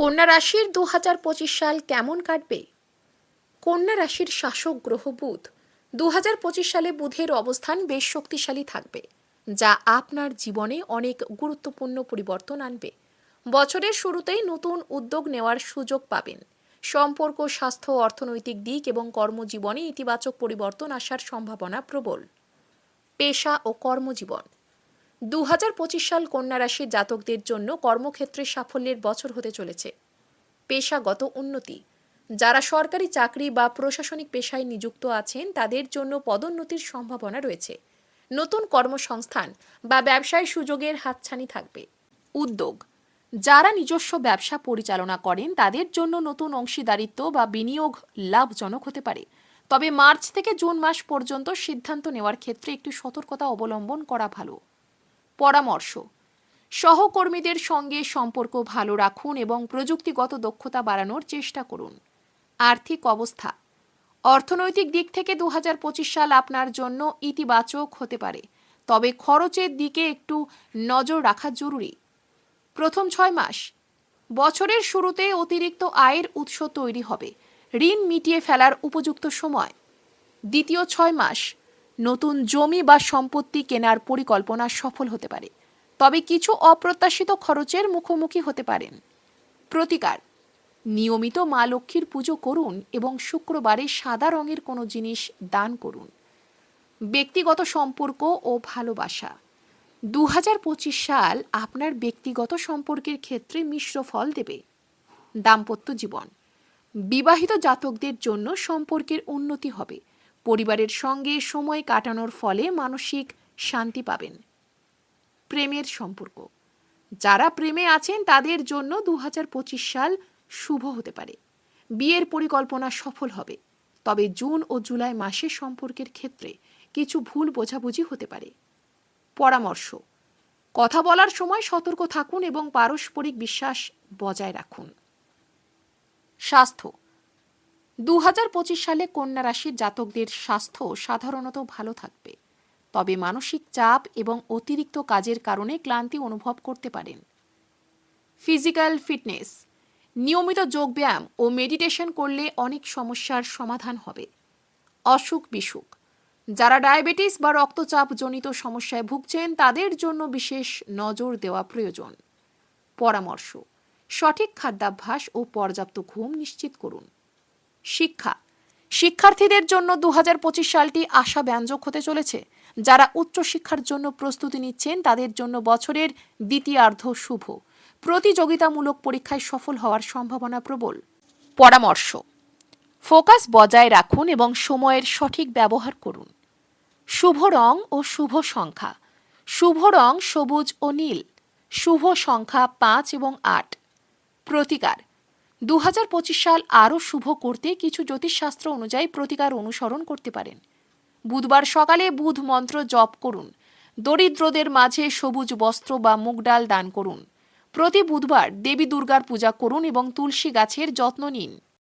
কন্যা রাশির দু হাজার পঁচিশ সাল কেমন কাটবে? কন্যা রাশির শাসক গ্রহ বুধ দু হাজার পঁচিশ সালে বুধের অবস্থান বেশ শক্তিশালী থাকবে, যা আপনার জীবনে অনেক গুরুত্বপূর্ণ পরিবর্তন আনবে। বছরের শুরুতেই নতুন উদ্যোগ নেওয়ার সুযোগ পাবেন। সম্পর্ক, স্বাস্থ্য, অর্থনৈতিক দিক এবং কর্মজীবনে ইতিবাচক পরিবর্তন আসার সম্ভাবনা প্রবল। পেশা ও কর্মজীবন দু সাল কন্যা রাশির জাতকদের জন্য কর্মক্ষেত্রে সাফল্যের বছর হতে চলেছে। পেশাগত উন্নতি। যারা সরকারি চাকরি বা প্রশাসনিক পেশায় নিযুক্ত আছেন, তাদের জন্য পদোন্নতির সম্ভাবনা রয়েছে। নতুন কর্মসংস্থান বা ব্যবসায় সুযোগের হাতছানি থাকবে। উদ্যোগ। যারা নিজস্ব ব্যবসা পরিচালনা করেন, তাদের জন্য নতুন অংশীদারিত্ব বা বিনিয়োগ লাভজনক হতে পারে। তবে মার্চ থেকে জুন মাস পর্যন্ত সিদ্ধান্ত নেওয়ার ক্ষেত্রে একটু সতর্কতা অবলম্বন করা ভালো। পরামর্শ। সহকর্মীদের সঙ্গে সম্পর্ক ভালো রাখুন এবং প্রযুক্তিগত দক্ষতা বাড়ানোর চেষ্টা করুন। আর্থিক অবস্থা। অর্থনৈতিক দিক থেকে দু হাজার পঁচিশ সাল আপনার জন্য ইতিবাচক হতে পারে, তবে খরচের দিকে একটু নজর রাখা জরুরি। প্রথম ছয় মাস। বছরের শুরুতে অতিরিক্ত আয়ের উৎস তৈরি হবে। ঋণ মিটিয়ে ফেলার উপযুক্ত সময়। দ্বিতীয় ছয় মাস। নতুন জমি বা সম্পত্তি কেনার পরিকল্পনা সফল হতে পারে। তবে কিছু অপ্রত্যাশিত খরচের মুখোমুখি হতে পারেন। প্রতিকার, নিয়মিত মা লক্ষ্মীর পুজো করুন এবং শুক্রবারে সাদা রঙের কোনো জিনিস দান করুন। ব্যক্তিগত সম্পর্ক ও ভালোবাসা দু হাজার পঁচিশ সাল আপনার ব্যক্তিগত সম্পর্কের ক্ষেত্রে মিশ্র ফল দেবে। দাম্পত্য জীবন, বিবাহিত জাতকদের জন্য সম্পর্কের উন্নতি হবে। পরিবারের সঙ্গে সময় কাটানোর ফলে মানসিক শান্তি পাবেন। প্রেমের সম্পর্ক। যারা প্রেমে আছেন, তাদের জন্য দু হাজার পঁচিশ সাল শুভ হতে পারে। বিয়ের পরিকল্পনা সফল হবে। তবে জুন ও জুলাই মাসে সম্পর্কের ক্ষেত্রে কিছু ভুল বোঝাবুঝি হতে পারে। পরামর্শ। কথা বলার সময় সতর্ক থাকুন এবং পারস্পরিক বিশ্বাস বজায় রাখুন। স্বাস্থ্য। দু হাজার পঁচিশ সালে কন্যা রাশির জাতকদের স্বাস্থ্য সাধারণত ভালো থাকবে। তবে মানসিক চাপ এবং অতিরিক্ত কাজের কারণে ক্লান্তি অনুভব করতে পারেন। ফিজিক্যাল ফিটনেস, নিয়মিত যোগব্যায়াম ও মেডিটেশন করলে অনেক সমস্যার সমাধান হবে। অসুখ বিসুখ, যারা ডায়াবেটিস বা রক্তচাপ জনিত সমস্যায় ভুগছেন, তাদের জন্য বিশেষ নজর দেওয়া প্রয়োজন। পরামর্শ, সঠিক খাদ্যাভ্যাস ও পর্যাপ্ত ঘুম নিশ্চিত করুন। শিক্ষা। শিক্ষার্থীদের জন্য দু হাজার পঁচিশ সালটি আশাব্যঞ্জক হতে চলেছে। যারা উচ্চশিক্ষার জন্য প্রস্তুতি নিচ্ছেন, তাদের জন্য বছরের দ্বিতীয়ার্ধ শুভ। প্রতিযোগিতামূলক পরীক্ষায় সফল হওয়ার সম্ভাবনা প্রবল। পরামর্শ, ফোকাস বজায় রাখুন এবং সময়ের সঠিক ব্যবহার করুন। শুভ রং ও শুভ সংখ্যা। শুভ রং সবুজ ও নীল। শুভ সংখ্যা পাঁচ এবং আট। প্রতিকার দু হাজার পঁচিশ সাল আরও শুভ করতে কিছু জ্যোতিষশাস্ত্র অনুযায়ী প্রতিকার অনুসরণ করতে পারেন। বুধবার সকালে বুধ মন্ত্র জপ করুন। দরিদ্রদের মাঝে সবুজ বস্ত্র বা মুগ ডাল দান করুন। প্রতি বুধবার দেবী দুর্গার পূজা করুন এবং তুলসী গাছের যত্ন নিন।